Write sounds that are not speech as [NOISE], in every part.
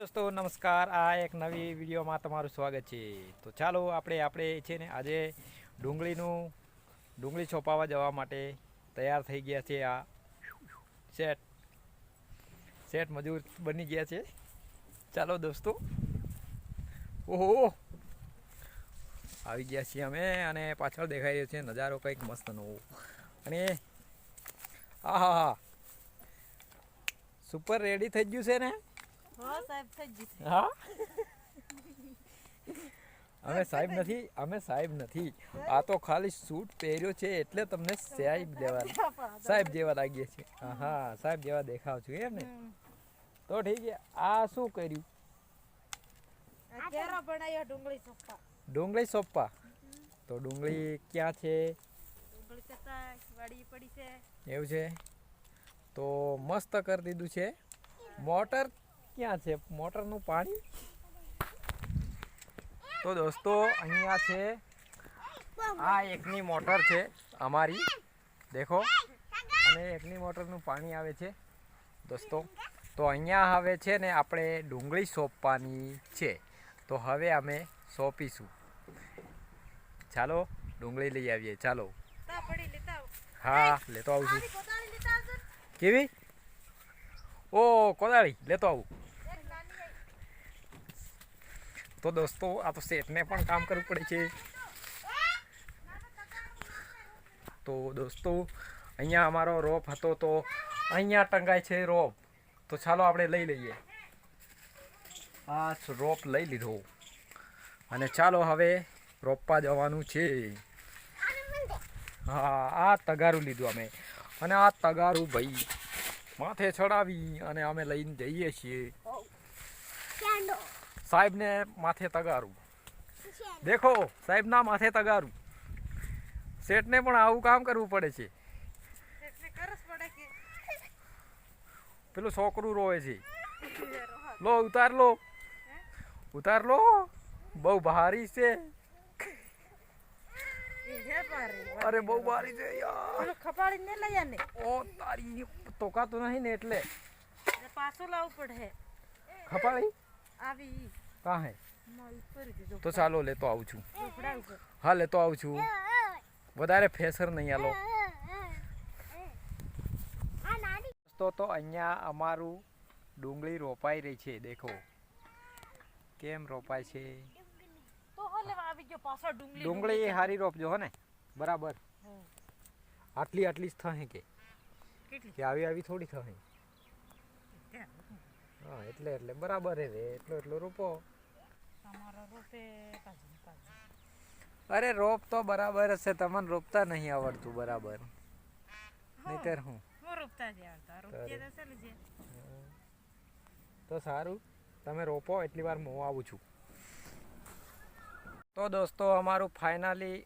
દોસ્તો, નમસ્કાર. આ એક નવી વિડીયોમાં તમારું સ્વાગત છે. તો ચાલો આપણે આપણે છે ને આજે ડુંગળીનું, ડુંગળી છોપાવા જવા માટે તૈયાર થઈ ગયા છે આ સેટ સેટ મજૂર બની ગયા છે. ચાલો દોસ્તો. ઓહો! આવી ગયા છીએ અમે અને પાછળ દેખાઈ રહ્યો છે નજારો કંઈક મસ્ત નવો. અને આહા હા સુપર રેડી થઈ ગયું છે ને? હા સાહેબ થઈ જશે હા? અમે સાહેબ નથી અમે સાહેબ નથી. આ તો ખાલી સૂટ પહેર્યો છે એટલે તમને સાહેબ જેવા સાહેબ જેવા લાગીએ છે હા, સાહેબ જેવા દેખાવ છું એમ ને? તો ઠીક છે આ શું કર્યું? ડુંગળી સોપા સોપ્પા? તો ડુંગળી ક્યાં છે. એવું છે? તો મસ્ત કરી દીધું છે. મોટર ક્યાં છે? મોટરનું પાણી? તો દોસ્તો અહીંયા છે આ એકની મોટર છે અમારી. દેખો. અને એકની મોટરનું પાણી આવે છે. દોસ્તો તો અહીંયા હવે છે ને આપણે ડુંગળી સોંપવાની છે. તો હવે અમે સોંપીશું. ચાલો ડુંગળી લઈ આવીએ. ચાલો. હા લેતો આવું છું. કેવી? ઓ કોદાળી લેતો આવું એક નાની આઈ. તો દોસ્તો, આ તો શેઠને પણ કામ કરવું પડે છે. તો દોસ્તો, અહીંયા અમારો રોપ હતો તો અહીંયા ટંગાય છે રોપ. તો ચાલો આપણે લઈ લઈએ. આ રોપ લઈ લીધો. અને ચાલો હવે રોપવા જવાનું છે. હા, આ તગારું લીધું અમે. અને આ તગારું ભાઈ માથે ચડાવી અને અમે લઈને જઈએ છીએ. સાહેબને માથે તગારું. દેખો સાહેબના માથે તગારું. શેઠને પણ આવું કામ કરવું પડે છે. પેલું છોકરું રોવે છે. [LAUGHS] લો ઉતાર લો. ઉતાર લો. બહુ ભારી છે. અરે બહુ ભારી છે યાર. ખપાડી ને લઈ આને? ઓ તારી તોકાતું નહીં ને એટલે. પાછું લાવવું પડે. ખપાડી? આવી કાં હે? માં ઉપર દીધો તો ચાલો લેતો આવું છું. હા લેતો આવું છું. વધારે ફેસર નહીં આલો દોસ્તો તો અહીંયા અમારું ડુંગળી રોપાઈ રહી છે દેખો. કેમ રોપાય છે? ડુંગળી હારી રોપજો હો ને? બરાબર. આટલી આટલી જ થશે કે? કે આવી આવી થોડી થશે? હા એટલે એટલે બરાબર હે રે. એટલો એટલો રોપો. તમારો રૂપે અરે રોપ તો બરાબર હશે. તમને રોપતા નહીં આવડતું બરાબર. નહીતર હું? હું જ આવતા રૂપિયા તો છે. તો સારું. તમે રોપો એટલી વાર હું આવું છું. તો દોસ્તો અમારું ફાઇનલી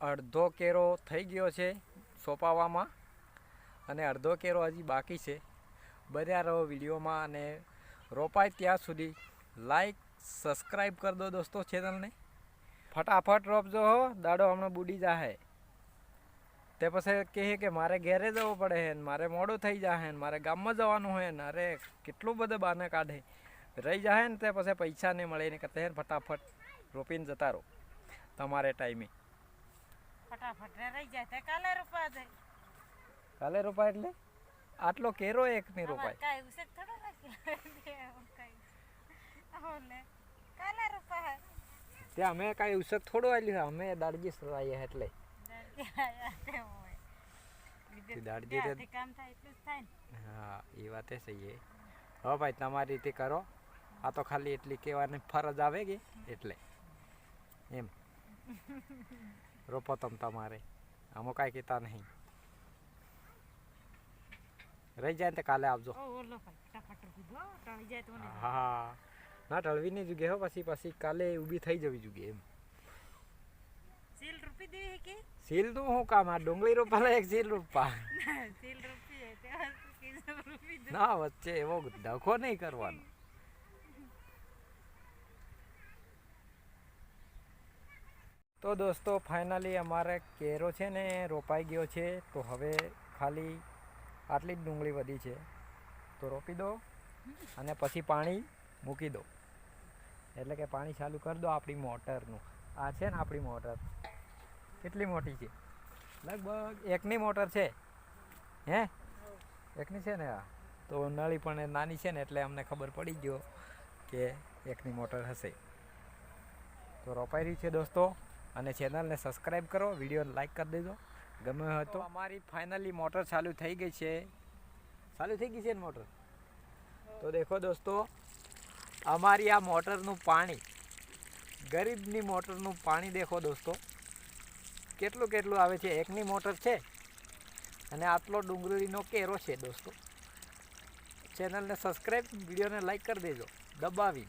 અડધો કેરો થઈ ગયો છે સોંપાવામાં. અને અડધો કેરો હજી બાકી છે. બધા રહો વિડીયોમાં અને રોપાય ત્યાં સુધી લાઈક સબસ્ક્રાઈબ કરી દો દોસ્તો ચેનલને ફટાફટ રોપજો હો દાડો હમણાં બુડી જાહે. તે પછી કહે કે મારે ઘેરે જવું પડે હે ને મારે મોડું થઈ જાહે ને મારે ગામમાં જવાનું હોય ને અરે કેટલું બધું બાને કાઢે. રહી જાહે ને તે પછી પૈસા નહીં મળે ને કહેતે ફટાફટ રોપીને જતા રહો. તમારે ટાઈમે ફટાફટ રહી જાય. કાલે રૂપા જાય. કાલે રોપાય એટલે? આટલો કેરો એક નહીં અમારે રોપાય કાંઈ ઉસેક થોડો રાખી ઓલે કાલે રૂપા હે ત્યાં અમે કાંઈ ઉસક થોડું આલ્યું અમે દાડજી સરાઈએ એટલે. દાડજી રે- ત્યાંથી કામ થાય એટલું જ થાય ને. હા એ વાતે સહી હે ભાઈ તમારી રીતે કરો. આ તો ખાલી એટલી કહેવાની ફરજ આવે કે? એટલે. એમ. રોપો તમ તમારે. આમાં કાંઈ કહેતા નહીં. રહી જાય ને કાલે આવજો. હા. ના ટળવી નહીં જુગે હો પછી પછી કાલે ઊભી થઈ જવી જુગે એમ. સીલ રૂપી દેવી કે? સીલનું શું કામ? આ ડુંગળી રોપાલા એક સીલ રોપા. સીલ રૂપી હે તે રૂપી ના વચ્ચે એવો ડખો નહીં કરવાનો. તો દોસ્તો ફાઇનલી અમારે કેરો છે ને રોપાઈ ગયો છે. તો હવે ખાલી આટલી જ ડુંગળી વધી છે. તો રોપી દો અને પછી પાણી મૂકી દો. એટલે કે પાણી ચાલુ કરી દો આપણી મોટરનું. આ છે ને આપણી મોટર. કેટલી મોટી છે? લગભગ એકની મોટર છે. હે? એકની છે ને આ? તો નળી પણ નાની છે ને એટલે અમને ખબર પડી ગયો કે એકની મોટર હશે. તો રોપાઈ રહ્યું છે દોસ્તો. અને ચેનલને સબસ્ક્રાઈબ કરો, વીડિયો લાઈક કરી દેજો. ગમે હોય તો અમારી ફાઇનલી મોટર ચાલુ થઈ ગઈ છે. ચાલુ થઈ ગઈ છે ને મોટર? તો દેખો દોસ્તો અમારી આ મોટરનું પાણી, ગરીબની મોટરનું પાણી દેખો દોસ્તો, કેટલું કેટલું આવે છે? એકની મોટર છે અને આટલો ડુંગળીનો કેરો છે દોસ્તો. ચેનલને સબસ્ક્રાઈબ વિડીયોને લાઈક કરી દેજો. દબાવી